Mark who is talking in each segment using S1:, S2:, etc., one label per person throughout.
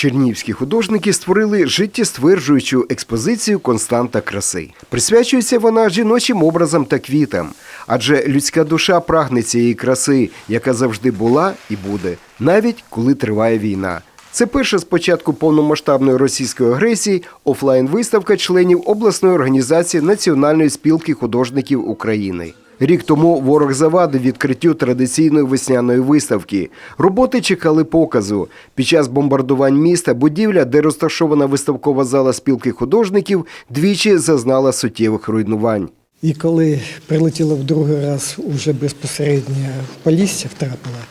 S1: Чернігівські художники створили життєстверджуючу експозицію Константа краси. Присвячується вона жіночим образам та квітам, адже людська душа прагне цієї краси, яка завжди була і буде, навіть коли триває війна. Це перша з початку повномасштабної російської агресії офлайн-виставка членів обласної організації Національної спілки художників України. Рік тому ворог завадив відкриттю традиційної весняної виставки. Роботи чекали показу. Під час бомбардувань міста будівля, де розташована виставкова зала спілки художників, двічі зазнала суттєвих руйнувань.
S2: І коли прилетіла в другий раз уже безпосередньо в Полісся втрапила,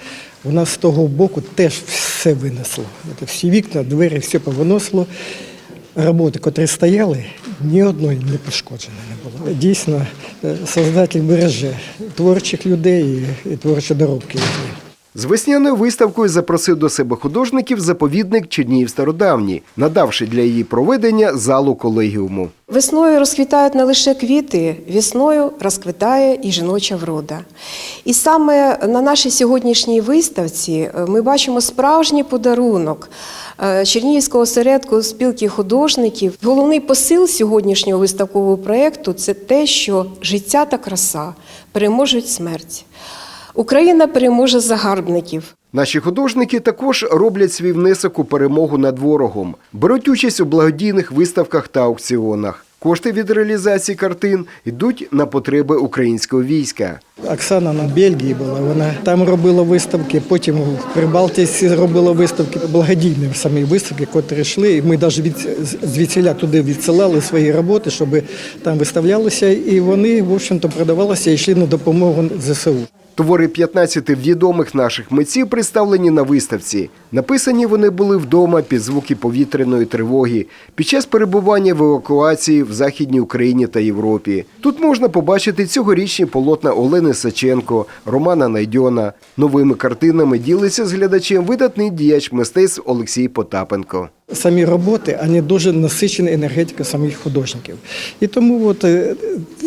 S2: вона з того боку теж все винесло. Всі вікна, двері, все повиносило. Роботи, котрі стояли, ні одної не пошкодженої не було. Дійсно, е, создатель береже творчих людей і, творчі доробки.
S1: З весняною виставкою запросив до себе художників заповідник Чернігів Стародавній, надавши для її проведення залу колегіуму.
S3: Весною розквітають не лише квіти, весною розквітає і жіноча врода. І саме на нашій сьогоднішній виставці е, ми бачимо справжній подарунок е, Чернігівського осередку спілки художників. Головний посил сьогоднішнього виставкового проєкту – це те, що життя та краса переможуть смерть. Україна переможе загарбників.
S1: Наші художники також роблять свій внесок у перемогу над ворогом, беруть участь у благодійних виставках та аукціонах. Кошти від реалізації картин йдуть на потреби українського війська.
S2: Оксана на Бельгії була, вона там робила виставки, потім в Прибалтиці робила виставки, благодійні самі виставки, котрі йшли. І ми навіть від, звідсіля туди відсилали свої роботи, щоб там виставлялися, і вони, в общем-то, продавалися і йшли на допомогу ЗСУ.
S1: Твори 15 відомих наших митців представлені на виставці. Написані вони були вдома під звуки повітряної тривоги під час перебування в евакуації в Західній Україні та Європі. Тут можна побачити цьогорічні полотна Олени Саченко, Романа Найдьона. Новими картинами ділиться з глядачем видатний діяч мистецтв Олексій Потапенко.
S2: Самі роботи вони дуже насичені енергетикою самих художників. І тому от, е,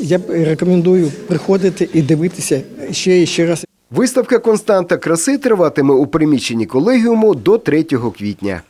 S2: я рекомендую приходити і дивитися ще і ще.
S1: Виставка Константа краси триватиме у приміщенні колегіуму до 3 квітня.